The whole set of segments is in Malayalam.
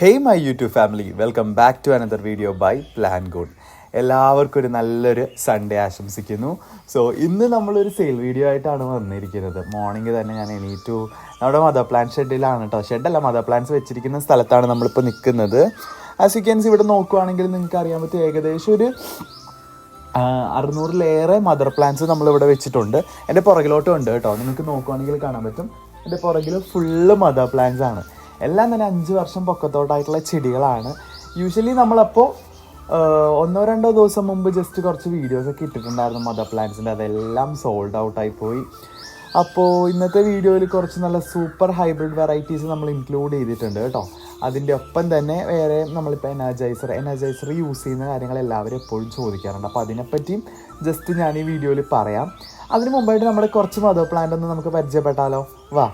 Hey my YouTube family welcome back to another video by plan good എല്ലാവർക്കും ഒരു നല്ലൊരു സൺഡേ ആശംസിക്കുന്നു. സോ ഇന്ന് നമ്മളൊരു സെയിൽ വീഡിയോ ആയിട്ടാണ് വന്നിരിക്കുന്നത്. മോർണിംഗ് തന്നെ ഞാൻ എണീറ്റു. നമ്മുടെ മദർ പ്ലാൻ ഷെഡിലാണ് കേട്ടോ ഷെഡല്ല മദർ പ്ലാൻസ് വെച്ചിരിക്കുന്ന സ്ഥലത്താണ് നമ്മളിപ്പോൾ നിൽക്കുന്നത്. ആസ് യു ക്യാൻസ് ഇവിടെ നോക്കുവാണെങ്കിൽ നിങ്ങൾക്ക് അറിയാൻ പറ്റും ഏകദേശം ഒരു അറുന്നൂറിലേറെ മദർ പ്ലാന്റ്സ് നമ്മളിവിടെ വെച്ചിട്ടുണ്ട്. എന്റെ പുറകിലോട്ടും ഉണ്ട് കേട്ടോ നിങ്ങൾക്ക് നോക്കുവാണെങ്കിൽ കാണാൻ പറ്റും. എന്റെ പുറകിൽ ഫുള്ള് മദർ പ്ലാന്റ്സ് ആണ്. എല്ലാം തന്നെ അഞ്ച് വർഷം പൊക്കത്തോട്ടായിട്ടുള്ള ചെടികളാണ്. യൂഷ്വലി നമ്മളപ്പോൾ ഒന്നോ രണ്ടോ ദിവസം മുമ്പ് ജസ്റ്റ് കുറച്ച് വീഡിയോസ് ഒക്കെ ഇട്ടിട്ടുണ്ടായിരുന്നു മദർ പ്ലാന്റ്സിന്റെ അതെല്ലാം സോൾഡ് ഔട്ടായി പോയി. അപ്പോൾ ഇന്നത്തെ വീഡിയോയിൽ കുറച്ച് നല്ല സൂപ്പർ ഹൈബ്രിഡ് വെറൈറ്റീസ് നമ്മൾ ഇൻക്ലൂഡ് ചെയ്തിട്ടുണ്ട് കേട്ടോ. അതിന്റെ ഒപ്പം തന്നെ വേറെ നമ്മളിപ്പോൾ എനർജൈസർ എനർജൈസർ യൂസ് ചെയ്യുന്ന കാര്യങ്ങൾ എല്ലാവരും എപ്പോഴും ചോദിക്കാറുണ്ട്. അപ്പോൾ അതിനെപ്പറ്റിയും ജസ്റ്റ് ഞാൻ ഈ വീഡിയോയിൽ പറയാം. അതിന് മുമ്പായിട്ട് നമ്മുടെ കുറച്ച് മദർ പ്ലാന്റ് ഒന്ന് നമുക്ക് പരിചയപ്പെട്ടാലോ? വാ.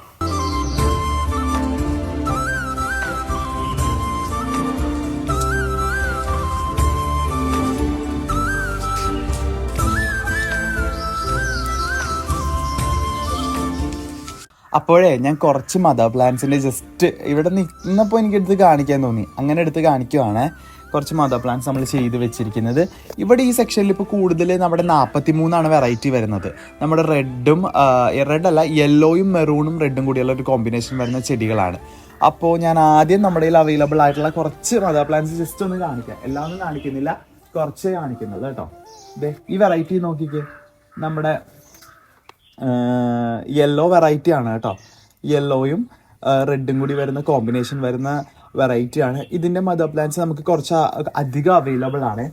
അപ്പോഴേ ഞാൻ കുറച്ച് മദർ പ്ലാന്റ്സിന്റെ ജസ്റ്റ് ഇവിടെ നിന്നപ്പോൾ എനിക്ക് എടുത്ത് കാണിക്കാൻ തോന്നി. അങ്ങനെ എടുത്ത് കാണിക്കുവാണ് കുറച്ച് മദർ പ്ലാന്റ്സ് നമ്മൾ ചെയ്ത് വെച്ചിരിക്കുന്നത്. ഇവിടെ ഈ സെക്ഷനിൽ ഇപ്പോൾ കൂടുതൽ നമ്മുടെ നാൽപ്പത്തി മൂന്നാണ് വെറൈറ്റി വരുന്നത്. നമ്മുടെ റെഡും റെഡ് അല്ല യെല്ലോയും മെറൂണും റെഡും കൂടിയുള്ള ഒരു കോമ്പിനേഷൻ വരുന്ന ചെടികളാണ്. അപ്പോൾ ഞാൻ ആദ്യം നമ്മുടെ കയ്യിൽ അവൈലബിൾ ആയിട്ടുള്ള കുറച്ച് മദർ പ്ലാന്റ്സ് ജസ്റ്റ് ഒന്ന് കാണിക്കാം. എല്ലാം ഒന്നും കാണിക്കുന്നില്ല. കുറച്ച് കാണിക്കുന്നത് കേട്ടോ. ഈ വെറൈറ്റി നോക്കിക്കേ. നമ്മുടെ യെല്ലോ വെറൈറ്റി ആണ് കേട്ടോ. യെല്ലോയും റെഡും കൂടി വരുന്ന കോമ്പിനേഷൻ വരുന്ന വെറൈറ്റി ആണ്. ഇതിന്റെ മദർ പ്ലാന്റ്സ് നമുക്ക് കുറച്ച് അധികം അവൈലബിൾ ആണ്.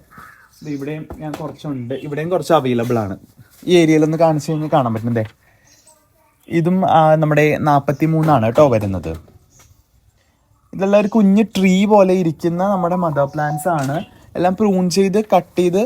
ഇവിടെയും ഞാൻ കുറച്ചുണ്ട്. ഇവിടെയും കുറച്ച് അവൈലബിൾ ആണ്. ഈ ഏരിയയിൽ ഒന്ന് കാണിച്ചു കഴിഞ്ഞാൽ കാണാൻ പറ്റുന്നുണ്ടേ ഇതും നമ്മുടെ നാൽപ്പത്തി മൂന്നാണ് കേട്ടോ വരുന്നത്. ഇതെല്ലാം ഒരു കുഞ്ഞ് ട്രീ പോലെ ഇരിക്കുന്ന നമ്മുടെ മദർ പ്ലാന്റ്സ് ആണ്. എല്ലാം പ്രൂൺ ചെയ്ത് കട്ട് ചെയ്ത്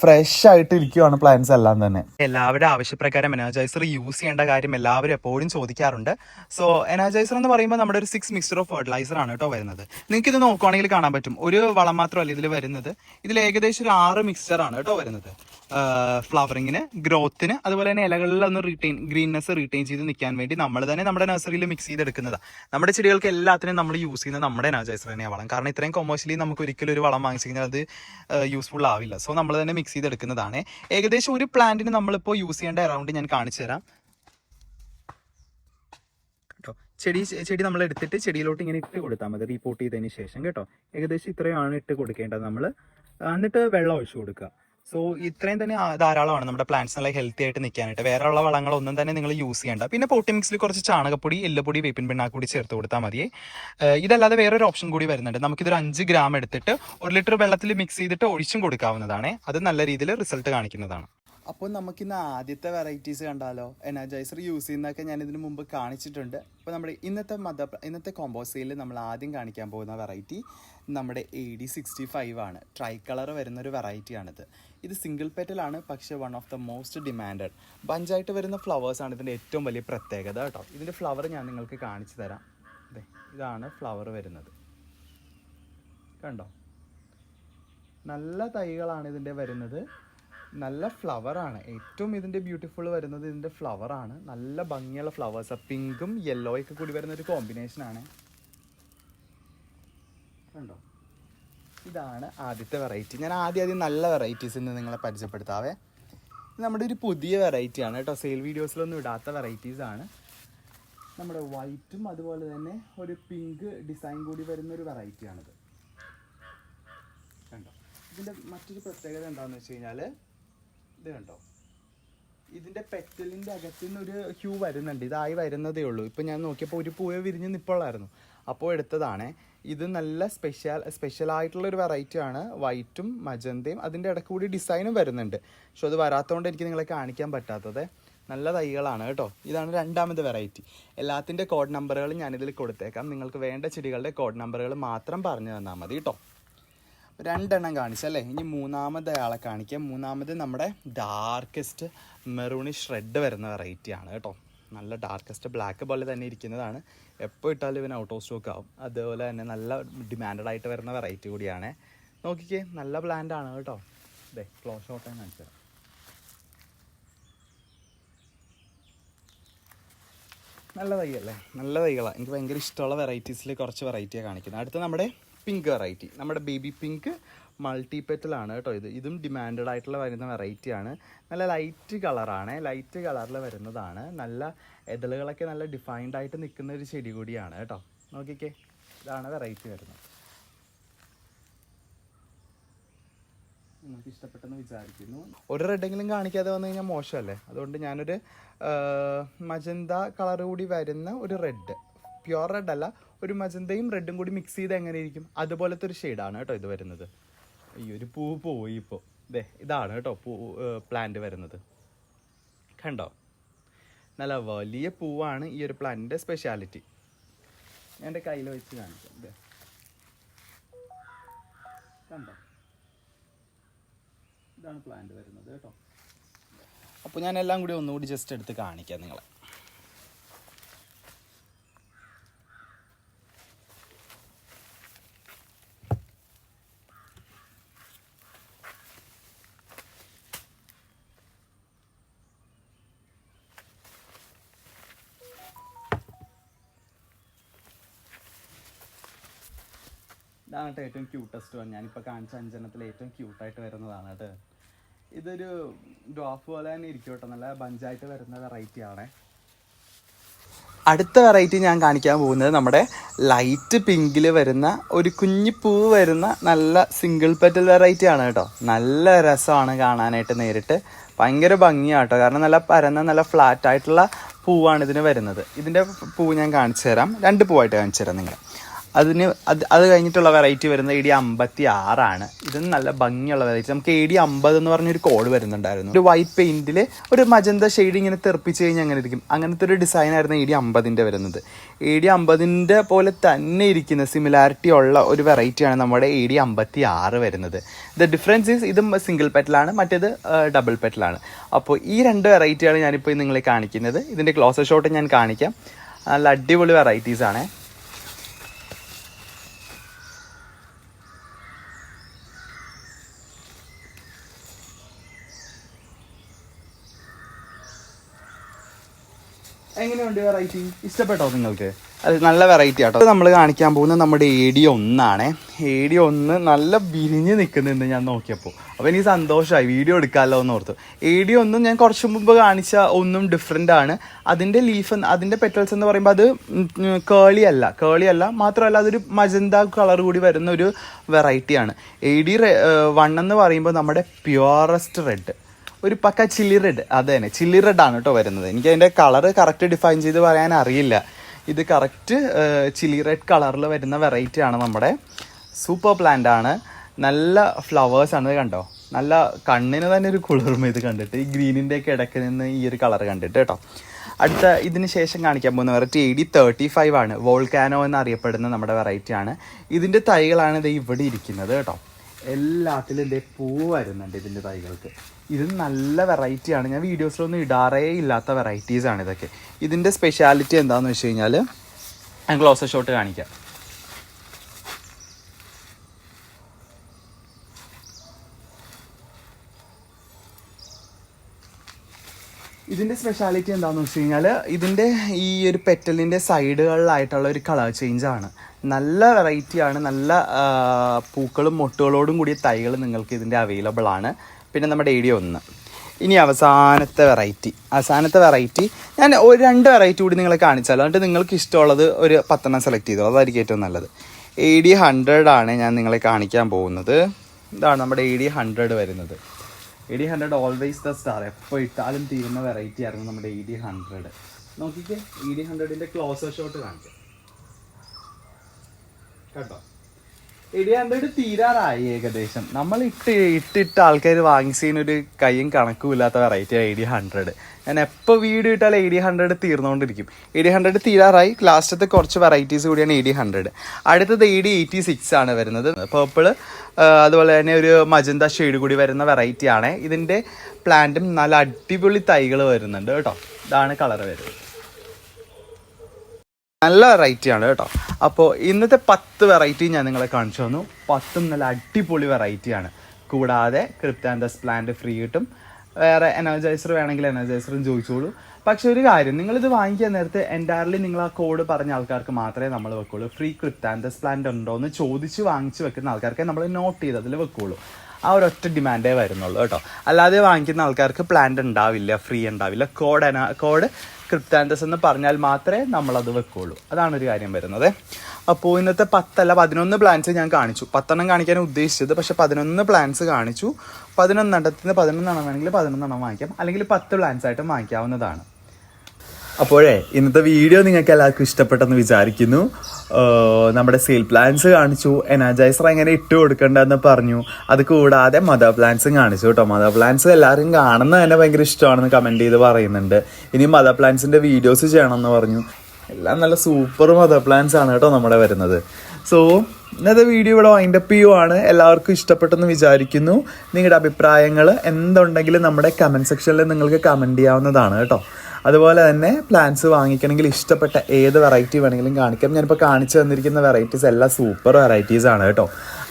ഫ്രഷ് ആയിട്ട് ഇരിക്കുവാണ് പ്ലാന്റ്സ് എല്ലാം തന്നെ. എല്ലാവരുടെ ആവശ്യപ്രകാരം എനർജൈസർ യൂസ് ചെയ്യേണ്ട കാര്യം എല്ലാവരും എപ്പോഴും ചോദിക്കാറുണ്ട്. സോ എനർജൈസർ എന്ന് പറയുമ്പോൾ നമ്മുടെ ഒരു സിക്സ് മിക്സ്ചർ ഓഫ് ഫെർട്ടിലൈസർ ആണ് കേട്ടോ വരുന്നത്. നിങ്ങൾക്ക് ഇത് നോക്കുവാണെങ്കിൽ കാണാൻ പറ്റും. ഒരു വളം മാത്രമല്ല ഇതിൽ വരുന്നത്. ഇതിൽ ഏകദേശം ഒരു ആറ് മിക്സ്ചർ ആണ് കേട്ടോ വരുന്നത്. ഫ്ലവറിങ്ങിന് ഗ്രോത്തിന് അതുപോലെ തന്നെ ഇലകളിൽ ഒന്ന് റീറ്റെയിൻ ഗ്രീൻനെസ് റീറ്റെയിൻ ചെയ്ത് നിൽക്കാൻ വേണ്ടി നമ്മൾ തന്നെ നമ്മുടെ നഴ്സറിയിൽ മിക്സ് ചെയ്തെടുക്കുന്നതാണ് നമ്മുടെ ചെടികൾക്ക് എല്ലാത്തിനും നമ്മൾ യൂസ് ചെയ്യുന്നത് നമ്മുടെ നാജൈസർ തന്നെയാണ് വളം. കാരണം ഇത്രയും കൊമേഴ്ഷ്യലി നമുക്ക് ഒരിക്കലും ഒരു വളം വാങ്ങിച്ചു കഴിഞ്ഞാൽ അത് യൂസ്ഫുൾ ആവില്ല. സോ നമ്മൾ തന്നെ മിക്സ് ചെയ്തെടുക്കുന്നതാണ്. ഏകദേശം ഒരു പ്ലാന്റിന് നമ്മളിപ്പോൾ യൂസ് ചെയ്യേണ്ട അറൗണ്ട് ഞാൻ കാണിച്ചു തരാം. ചെടി ചെടി നമ്മൾ എടുത്തിട്ട് ചെടിയിലോട്ട് ഇങ്ങനെ ഇട്ട് കൊടുത്താൽ മതി. റീപോർട്ട് ചെയ്തതിന് ശേഷം കേട്ടോ. ഏകദേശം ഇത്രയാണ് ഇട്ട് കൊടുക്കേണ്ടത് നമ്മൾ എന്നിട്ട് വെള്ളം ഒഴിച്ചു കൊടുക്കുക. സോ ഇത്രയും തന്നെ ധാരാളമാണ് നമ്മുടെ പ്ലാന്റ്സ് നല്ല ഹെൽത്തി ആയിട്ട് നിൽക്കാനായിട്ട് വേറെ ഉള്ള വളങ്ങളൊന്നും തന്നെ നിങ്ങൾ യൂസ് ചെയ്യേണ്ട. പിന്നെ പോട്ടി മിക്സിൽ കുറച്ച് ചാണകപ്പൊടി എല്ലുപൊടി വേപ്പിൻ പിണ്ണാക്കൂടി ചേർത്ത് കൊടുത്താൽ മതി. ഇതല്ലാതെ വേറെ ഒരു ഓപ്ഷൻ കൂടി വരുന്നുണ്ട്. നമുക്കിതൊരു അഞ്ച് ഗ്രാം എടുത്തിട്ട് ഒരു ലിറ്റർ വെള്ളത്തിൽ മിക്സ് ചെയ്തിട്ട് ഒഴിച്ചും കൊടുക്കാവുന്നതാണ്. അത് നല്ല രീതിയിൽ റിസൾട്ട് കാണിക്കുന്നതാണ്. അപ്പോൾ നമുക്കിന്ന് ആദ്യത്തെ വെറൈറ്റീസ് കണ്ടാലോ? എനർജൈസർ യൂസ് ചെയ്യുന്നതൊക്കെ ഞാൻ ഇതിനു മുമ്പ് കാണിച്ചിട്ടുണ്ട്. അപ്പോൾ നമ്മുടെ ഇന്നത്തെ മദ ഇന്നത്തെ കോമ്പോസയിൽ നമ്മൾ ആദ്യം കാണിക്കാൻ പോകുന്ന വെറൈറ്റി നമ്മുടെ എ ഡി സിക്സ്റ്റി ഫൈവ് ആണ്. ട്രൈ കളർ വരുന്നൊരു വെറൈറ്റിയാണിത് ഇത് സിംഗിൾ പെറ്റലാണ് പക്ഷേ one of the most demanded ബഞ്ചായിട്ട് വരുന്ന ഫ്ലവേഴ്സ് ആണ് ഇതിന്റെ ഏറ്റവും വലിയ പ്രത്യേകത കേട്ടോ. ഇതിന്റെ ഫ്ലവർ ഞാൻ നിങ്ങൾക്ക് കാണിച്ചു തരാം. അതെ ഇതാണ് ഫ്ലവർ വരുന്നത്. കണ്ടോ? നല്ല തൈകളാണ് ഇതിന്റെ വരുന്നത്. നല്ല ഫ്ലവർ ആണ്. ഏറ്റവും ഇതിന്റെ ബ്യൂട്ടിഫുൾ വരുന്നത് ഇതിന്റെ ഫ്ലവർ ആണ്. നല്ല ഭംഗിയുള്ള ഫ്ലവേഴ്സ് പിങ്കും യെല്ലോയൊക്കെ കൂടി വരുന്ന ഒരു കോമ്പിനേഷൻ ആണ്. കണ്ടോ? ഇതാണ് ആദ്യത്തെ വെറൈറ്റി ഞാൻ ആദ്യം ആദ്യം നല്ല വെറൈറ്റീസ് ഇന്ന് നിങ്ങളെ പരിചയപ്പെടുത്താവേ. നമ്മുടെ ഒരു പുതിയ വെറൈറ്റിയാണ് കേട്ടോ. സെയിൽ വീഡിയോസിലൊന്നും ഇടാത്ത വെറൈറ്റീസ് ആണ്. നമ്മുടെ വൈറ്റും അതുപോലെ തന്നെ ഒരു പിങ്ക് ഡിസൈൻ കൂടി വരുന്ന ഒരു വെറൈറ്റിയാണിത് കണ്ടോ? ഇതിന്റെ മറ്റൊരു പ്രത്യേകത എന്താണെന്ന് വെച്ച് കഴിഞ്ഞാൽ ഇത് കണ്ടോ? ഇതിന്റെ പെറ്റലിന്റെ അകത്തു നിന്ന് ഒരു ഹ്യൂ വരുന്നുണ്ട്. ഇതായി വരുന്നതേ ഉള്ളൂ. ഇപ്പം ഞാൻ നോക്കിയപ്പോൾ ഒരു പൂവ് വിരിഞ്ഞ് നിപ്പുള്ളായിരുന്നു. അപ്പോൾ എടുത്തതാണ്. ഇത് നല്ല സ്പെഷ്യൽ സ്പെഷ്യൽ ആയിട്ടുള്ള ഒരു വെറൈറ്റി ആണ്. വൈറ്റും മജന്തയും അതിന്റെ ഇടയ്ക്ക് കൂടി ഡിസൈനും വരുന്നുണ്ട്. പക്ഷെ അത് വരാത്തതുകൊണ്ട് എനിക്ക് നിങ്ങളെ കാണിക്കാൻ പറ്റാത്തത്. നല്ല തൈകളാണ് കേട്ടോ. ഇതാണ് രണ്ടാമത് വെറൈറ്റി എല്ലാത്തിന്റെ കോഡ് നമ്പറുകൾ ഞാനിതിൽ കൊടുത്തേക്കാം. നിങ്ങൾക്ക് വേണ്ട ചെടികളുടെ കോഡ് നമ്പറുകൾ മാത്രം പറഞ്ഞു തന്നാൽ മതി കേട്ടോ. രണ്ടെണ്ണം കാണിച്ചല്ലേ ഇനി മൂന്നാമത് അയാളെ കാണിക്കാം. മൂന്നാമത് നമ്മുടെ ഡാർക്കസ്റ്റ് മെറൂണിഷ് റെഡ് വരുന്ന വെറൈറ്റി ആണ് കേട്ടോ. നല്ല ഡാർക്കസ്റ്റ് ബ്ലാക്ക് പോലെ തന്നെ ഇരിക്കുന്നതാണ്. എപ്പോൾ ഇട്ടാലും ഇവൻ ഔട്ട് ഓഫ് സ്റ്റോക്ക് ആവും. അതുപോലെ തന്നെ നല്ല ഡിമാൻഡഡ് ആയിട്ട് വരുന്ന വെറൈറ്റി കൂടിയാണ്. നോക്കിക്കേ നല്ല പ്ലാന്റ് ആണ് കേട്ടോ. ഇതേ ക്ലോസ് ഷോട്ട് ആണ് കാണിച്ചത് നല്ല തൈയല്ലേ? നല്ല തൈകളാണ് എനിക്ക് ഭയങ്കര ഇഷ്ടമുള്ള വെറൈറ്റീസിൽ കുറച്ച് വെറൈറ്റിയാണ് കാണിക്കുന്നത്. അടുത്ത നമ്മുടെ പിങ്ക് വെറൈറ്റി. നമ്മുടെ ബേബി പിങ്ക് മൾട്ടി പെറ്റലാണ് കേട്ടോ ഇത്. ഇതും ഡിമാൻഡഡ് ആയിട്ടുള്ള വരുന്ന വെറൈറ്റിയാണ് നല്ല ലൈറ്റ് കളറാണ്. ലൈറ്റ് കളറിൽ വരുന്നതാണ്. നല്ല എതളുകളൊക്കെ നല്ല ഡിഫൈൻഡ് ആയിട്ട് നിൽക്കുന്ന ഒരു ചെടി കൂടിയാണ് കേട്ടോ. നോക്കിക്കേ. ഇതാണ് വെറൈറ്റി വരുന്നത്. നിങ്ങൾക്ക് ഇഷ്ടപ്പെട്ടെന്ന് വിചാരിക്കുന്നു. ഒരു റെഡെങ്കിലും കാണിക്കാതെ വന്നു കഴിഞ്ഞാൽ മോശമല്ലേ? അതുകൊണ്ട് ഞാനൊരു മജന്ത കളർ കൂടി വരുന്ന ഒരു റെഡ് പ്യുവർ റെഡ് അല്ല ഒരു മജന്തയും റെഡും കൂടി മിക്സ് ചെയ്ത് എങ്ങനെ ഇരിക്കും അതുപോലത്തെ ഒരു ഷെയ്ഡാണ് കേട്ടോ ഇത് വരുന്നത്. ഈ ഒരു പൂ പോയി ഇപ്പോൾ ദേ ഇതാണ് കേട്ടോ പൂ പ്ലാന്റ് വരുന്നത്. കണ്ടോ? നല്ല വലിയ പൂവാണ് ഈ ഒരു പ്ലാന്റിന്റെ സ്പെഷ്യാലിറ്റി ഞാൻ എന്റെ കയ്യിൽ വെച്ച് കാണിക്കാം. ദേ. കണ്ടോ? ഇതാണ് പ്ലാന്റ് വരുന്നത് കേട്ടോ. അപ്പോൾ ഞാൻ എല്ലാം കൂടി ഒന്നുകൂടി ജസ്റ്റ് എടുത്ത് കാണിക്കാം നിങ്ങളെ. ഇതാണ് കേട്ടോ ഏറ്റവും ക്യൂട്ടസ്റ്റ് വൺ ഞാനിപ്പോൾ കാണിച്ച അഞ്ചെണ്ണത്തിൽ ഏറ്റവും ക്യൂട്ടായിട്ട് വരുന്നതാണ് കേട്ടോ. ഇതൊരു ഡോഫ് പോലെ തന്നെ ഇരിക്കും കേട്ടോ. നല്ല ബഞ്ചായിട്ട് വരുന്ന വെറൈറ്റി ആണ്. അടുത്ത വെറൈറ്റി ഞാൻ കാണിക്കാൻ പോകുന്നത് നമ്മുടെ ലൈറ്റ് പിങ്കിൽ വരുന്ന ഒരു കുഞ്ഞു പൂവ് വരുന്ന നല്ല സിംഗിൾ പെറ്റൽ വെറൈറ്റി ആണ് കേട്ടോ. നല്ല രസമാണ് കാണാനായിട്ട് നേരിട്ട്. ഭയങ്കര ഭംഗിയാണ് കേട്ടോ. കാരണം നല്ല പരന്ന നല്ല ഫ്ലാറ്റ് ആയിട്ടുള്ള പൂവാണ് ഇതിന് വരുന്നത്. ഇതിന്റെ പൂവ് ഞാൻ കാണിച്ചു തരാം. രണ്ട് പൂവായിട്ട് കാണിച്ചു തരാം നിങ്ങൾ അതിന് അത് അത് കഴിഞ്ഞിട്ടുള്ള വെറൈറ്റി വരുന്നത് എ ഡി അമ്പത്തി ആറാണ് ഇത് നല്ല ഭംഗിയുള്ള വെറൈറ്റി നമുക്ക് എ ഡി അമ്പത് എന്ന് പറഞ്ഞൊരു കോഡ് വരുന്നുണ്ടായിരുന്നു. ഒരു വൈറ്റ് പെയിന്റിൽ ഒരു മജന്ത ഷെയ്ഡ് ഇങ്ങനെ തെറിപ്പിച്ച് കഴിഞ്ഞാൽ അങ്ങനെ ഇരിക്കും. അങ്ങനത്തെ ഒരു ഡിസൈൻ ആയിരുന്നു എ ഡി അമ്പതിന്റെ വരുന്നത്. എ ഡി അമ്പതിന്റെ പോലെ തന്നെ ഇരിക്കുന്ന സിമിലാരിറ്റി ഉള്ള ഒരു വെറൈറ്റിയാണ് നമ്മുടെ എ ഡി അമ്പത്തി ആറ് വരുന്നത്. ദ ഡിഫറൻസ് ഈസ് ഇതും സിംഗിൾ പെറ്റലാണ് മറ്റേത് ഡബിൾ പെറ്റലാണ് അപ്പോൾ ഈ രണ്ട് വെറൈറ്റിയാണ് ഞാനിപ്പോൾ നിങ്ങളെ കാണിക്കുന്നത്. ഇതിന്റെ ക്ലോസർ ഷോട്ട് ഞാൻ കാണിക്കാം. നല്ല അടിപൊളി വെറൈറ്റീസ് എങ്ങനെയുണ്ട് വെറൈറ്റി ഇഷ്ടപ്പെട്ടോ നിങ്ങൾക്ക്? അത് നല്ല വെറൈറ്റി ആട്ടോ. നമ്മൾ കാണിക്കാൻ പോകുന്നത് നമ്മുടെ ഡി ഒന്നാണ്. ഡി ഒന്ന് നല്ല വിരിഞ്ഞ് നിൽക്കുന്നുണ്ട് ഞാൻ നോക്കിയപ്പോൾ അപ്പോൾ എനിക്ക് സന്തോഷമായി വീഡിയോ എടുക്കാമല്ലോ എന്ന് ഓർത്തു. ഡി ഒന്നും ഞാൻ കുറച്ച് മുമ്പ് കാണിച്ച ഒന്നും ഡിഫറെന്റ് ആണ്. അതിന്റെ ലീഫ് അതിന്റെ പെറ്റൽസ് എന്ന് പറയുമ്പോൾ അത് കേളി അല്ല. കേളി അല്ല. മാത്രമല്ല അതൊരു മജന്ത കളർ കൂടി വരുന്ന ഒരു വെറൈറ്റിയാണ് ഡി വൺ എന്ന് പറയുമ്പോൾ നമ്മുടെ പ്യുവറസ്റ്റ് റെഡ് ഒരു പക്ക ചില്ലി റെഡ് അത് തന്നെ. ചില്ലി ആണ് കേട്ടോ വരുന്നത്. എനിക്ക് അതിന്റെ കളർ കറക്റ്റ് ഡിഫൈൻ ചെയ്ത് പറയാൻ അറിയില്ല. ഇത് കറക്റ്റ് ചില്ലി റെഡ് കളറിൽ വരുന്ന വെറൈറ്റി ആണ് നമ്മുടെ സൂപ്പർ പ്ലാന്റ് ആണ്. നല്ല ഫ്ലവേഴ്സ് ആണ്. കണ്ടോ? നല്ല കണ്ണിന് തന്നെ ഒരു കുളിർമ ഇത് കണ്ടിട്ട്. ഈ ഗ്രീനിന്റെ ഒക്കെ ഇടയ്ക്ക് നിന്ന് ഈ ഒരു കളർ കണ്ടിട്ട് കേട്ടോ അടുത്ത ഇതിന് ശേഷം കാണിക്കാൻ പോകുന്ന variety A D thirty five ആണ്. വോൾക്കാനോ എന്നറിയപ്പെടുന്ന നമ്മുടെ വെറൈറ്റി ആണ്. ഇതിന്റെ തൈകളാണ് ഇത് ഇവിടെ ഇരിക്കുന്നത് കേട്ടോ എല്ലാത്തിലും ഇതേ പൂ വരുന്നുണ്ട് ഇതിന്റെ തൈകൾക്ക്. ഇത് നല്ല വെറൈറ്റിയാണ് ഞാൻ വീഡിയോസിലൊന്നും ഇടാറേ ഇല്ലാത്ത വെറൈറ്റീസ് ആണ് ഇതൊക്കെ. ഇതിന്റെ സ്പെഷ്യാലിറ്റി എന്താണെന്ന് വെച്ച് കഴിഞ്ഞാൽ ഞാൻ ക്ലോസർ ഷോട്ട് കാണിക്കാം. ഇതിന്റെ സ്പെഷ്യാലിറ്റി എന്താണെന്ന് വെച്ച് കഴിഞ്ഞാൽ ഇതിന്റെ ഈ ഒരു പെറ്റലിന്റെ സൈഡുകളിലായിട്ടുള്ള ഒരു കളർ ചേഞ്ചാണ് നല്ല വെറൈറ്റിയാണ് നല്ല പൂക്കളും മൊട്ടുകളോടും കൂടിയ തൈകൾ നിങ്ങൾക്ക് ഇതിന്റെ അവൈലബിൾ ആണ്. പിന്നെ നമ്മുടെ ഏരിയ ഒന്ന്. ഇനി അവസാനത്തെ വെറൈറ്റി. അവസാനത്തെ വെറൈറ്റി ഞാൻ ഒരു രണ്ട് വെറൈറ്റി കൂടി നിങ്ങളെ കാണിച്ചാലോ? എന്നിട്ട് നിങ്ങൾക്ക് ഇഷ്ടമുള്ളത് ഒരു പത്തെണ്ണം സെലക്ട് ചെയ്തോ? അതായിരിക്കും ഏറ്റവും നല്ലത്. എ ഡി ഹൺഡ്രഡ് ആണ് ഞാൻ നിങ്ങളെ കാണിക്കാൻ പോകുന്നത്. ഇതാണ് നമ്മുടെ എ ഡി ഹൺഡ്രഡ് വരുന്നത്. A D hundred always the star എപ്പോൾ ഇട്ടാലും തീരുന്ന വെറൈറ്റി ആയിരുന്നു നമ്മുടെ എ ഡി ഹൺഡ്രഡ് നോക്കിക്കേ എ ഡി ഹൺഡ്രഡിന്റെ ക്ലോസർ ഷോട്ട് കാണിക്കാം. കേട്ടോ എടി തീരാറായി ഏകദേശം. നമ്മൾ ഇട്ട് ഇട്ടിട്ട് ആൾക്കാർ വാങ്ങിച്ചതിന് ഒരു കൈയും കണക്കും ഇല്ലാത്ത വെറൈറ്റി ഐ ഡി ഹൺഡ്രഡ് ഞാൻ എപ്പോൾ വീട് ഇട്ടാൽ എ ഡി ഹൺഡ്രഡ് തീർന്നുകൊണ്ടിരിക്കും എ ഡി ഹൺഡ്രഡ് തീരാറായി. ലാസ്റ്റത്തെ കുറച്ച് വെറൈറ്റീസ് കൂടിയാണ് എ ഡി ഹൺഡ്രഡ് അടുത്തത് എ ഡി എയ്റ്റി സിക്സ് ആണ് വരുന്നത്. പേർപ്പിൾ അതുപോലെ തന്നെ ഒരു മജന്ത ഷെയ്ഡ് കൂടി വരുന്ന വെറൈറ്റിയാണ് ഇതിന്റെ പ്ലാന്റും നല്ല അടിപൊളി തൈകൾ വരുന്നുണ്ട് കേട്ടോ. ഇതാണ് കളർ വരുന്നത്. നല്ല വെറൈറ്റി ആണ് കേട്ടോ. അപ്പോൾ ഇന്നത്തെ പത്ത് വെറൈറ്റി ഞാൻ നിങ്ങളെ കാണിച്ചു തന്നു. പത്തും നല്ല അടിപൊളി വെറൈറ്റിയാണ് കൂടാതെ ക്രിപ്റ്റാൻഡസ് പ്ലാന്റ് ഫ്രീ കിട്ടും. വേറെ എനർജൈസർ വേണമെങ്കിൽ എനർജൈസറും ചോദിച്ചോളൂ. പക്ഷെ ഒരു കാര്യം നിങ്ങളിത് വാങ്ങിക്കാൻ നേരത്തെ എന്റയർലി നിങ്ങൾ ആ കോഡ് പറഞ്ഞ ആൾക്കാർക്ക് മാത്രമേ നമ്മൾ വെക്കുള്ളൂ. ഫ്രീ ക്രിപ്റ്റാൻഡസ് പ്ലാന്റ് ഉണ്ടോ എന്ന് ചോദിച്ച് വാങ്ങിച്ച് വെക്കുന്ന ആൾക്കാർക്ക് നമ്മൾ നോട്ട് ചെയ്ത് അതിൽ വെക്കുള്ളൂ. ആ ഒരു ഒറ്റ ഡിമാൻഡേ വരുന്നുള്ളൂ കേട്ടോ. അല്ലാതെ വാങ്ങിക്കുന്ന ആൾക്കാർക്ക് പ്ലാന്റ് ഉണ്ടാവില്ല ഫ്രീ ഉണ്ടാവില്ല. കോഡ് കോഡ് ക്രിപ്റ്റാൻഡസ് എന്ന് പറഞ്ഞാൽ മാത്രമേ നമ്മളത് വെക്കുള്ളൂ. അതാണ് ഒരു കാര്യം വരുന്നത്. അപ്പോൾ ഇന്നത്തെ പത്തല്ല പതിനൊന്ന് പ്ലാൻസ് ഞാൻ കാണിച്ചു. പത്തെണ്ണം കാണിക്കാൻ ഉദ്ദേശിച്ചത് പക്ഷേ പതിനൊന്ന് പ്ലാൻസ് കാണിച്ചു. പതിനൊന്നെണ്ണത്തിന് പതിനൊന്നെണ്ണം വേണമെങ്കിൽ പതിനൊന്നെണ്ണം വാങ്ങിക്കാം. അല്ലെങ്കിൽ പത്ത് പ്ലാൻസ് ആയിട്ടും വാങ്ങിക്കാവുന്നതാണ്. അപ്പോഴേ ഇന്നത്തെ വീഡിയോ നിങ്ങൾക്ക് എല്ലാവർക്കും ഇഷ്ടപ്പെട്ടെന്ന് വിചാരിക്കുന്നു. നമ്മുടെ സെയിൽ പ്ലാൻസ് കാണിച്ചു. എനർജൈസർ എങ്ങനെ ഇട്ട് കൊടുക്കേണ്ടതെന്ന് പറഞ്ഞു. അത് കൂടാതെ മദർ പ്ലാൻസും കാണിച്ചു കേട്ടോ. മദർ പ്ലാൻസ് എല്ലാവരും കാണുന്നത് തന്നെ ഭയങ്കര ഇഷ്ടമാണെന്ന് കമന്റ് ചെയ്ത് പറയുന്നുണ്ട്. ഇനി മദർ പ്ലാൻസിന്റെ വീഡിയോസ് ചെയ്യണമെന്ന് പറഞ്ഞു. എല്ലാം നല്ല സൂപ്പർ മദർ പ്ലാൻസ് ആണ് കേട്ടോ നമ്മുടെ വരുന്നത്. സോ ഇന്നത്തെ വീഡിയോ ഇവിടെ വൈൻഡപ്പ് ചെയ്യുവാണ്. എല്ലാവർക്കും ഇഷ്ടപ്പെട്ടെന്ന് വിചാരിക്കുന്നു. നിങ്ങളുടെ അഭിപ്രായങ്ങൾ എന്തുണ്ടെങ്കിലും നമ്മുടെ കമന്റ് സെക്ഷനിൽ നിങ്ങൾക്ക് കമന്റ് ചെയ്യാവുന്നതാണ് കേട്ടോ. അതുപോലെ തന്നെ പ്ലാന്റ്സ് വാങ്ങിക്കണമെങ്കിൽ ഇഷ്ടപ്പെട്ട ഏത് വെറൈറ്റി വേണമെങ്കിലും കാണിക്കാം. ഞാനിപ്പോൾ കാണിച്ചു തന്നിരിക്കുന്ന വെറൈറ്റീസ് എല്ലാം സൂപ്പർ വെറൈറ്റീസ് ആണ് കേട്ടോ.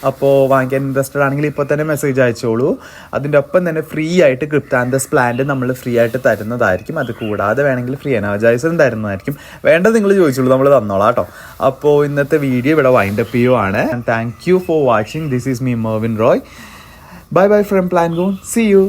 അപ്പോൾ വാങ്ങിക്കാൻ ഇൻട്രസ്റ്റഡ് ആണെങ്കിൽ ഇപ്പോൾ തന്നെ മെസ്സേജ് അയച്ചോളൂ. അതിന്റെ ഒപ്പം തന്നെ ഫ്രീ ആയിട്ട് ക്രിപ്റ്റാൻഡസ് പ്ലാന്റ് നമ്മൾ ഫ്രീ ആയിട്ട് തരുന്നതായിരിക്കും. അത് കൂടാതെ വേണമെങ്കിൽ ഫ്രീ എനർജൈസറും തരുന്നതായിരിക്കും. വേണ്ടത് നിങ്ങൾ ചോദിച്ചോളൂ നമ്മൾ തന്നോളാം കേട്ടോ. അപ്പോൾ ഇന്നത്തെ വീഡിയോ ഇവിടെ വൈൻഡ് വൈൻഡപ്പ് ചെയ്യുവാണ്. Thank you for watching this is me Mervin Roy bye bye from plan gone see you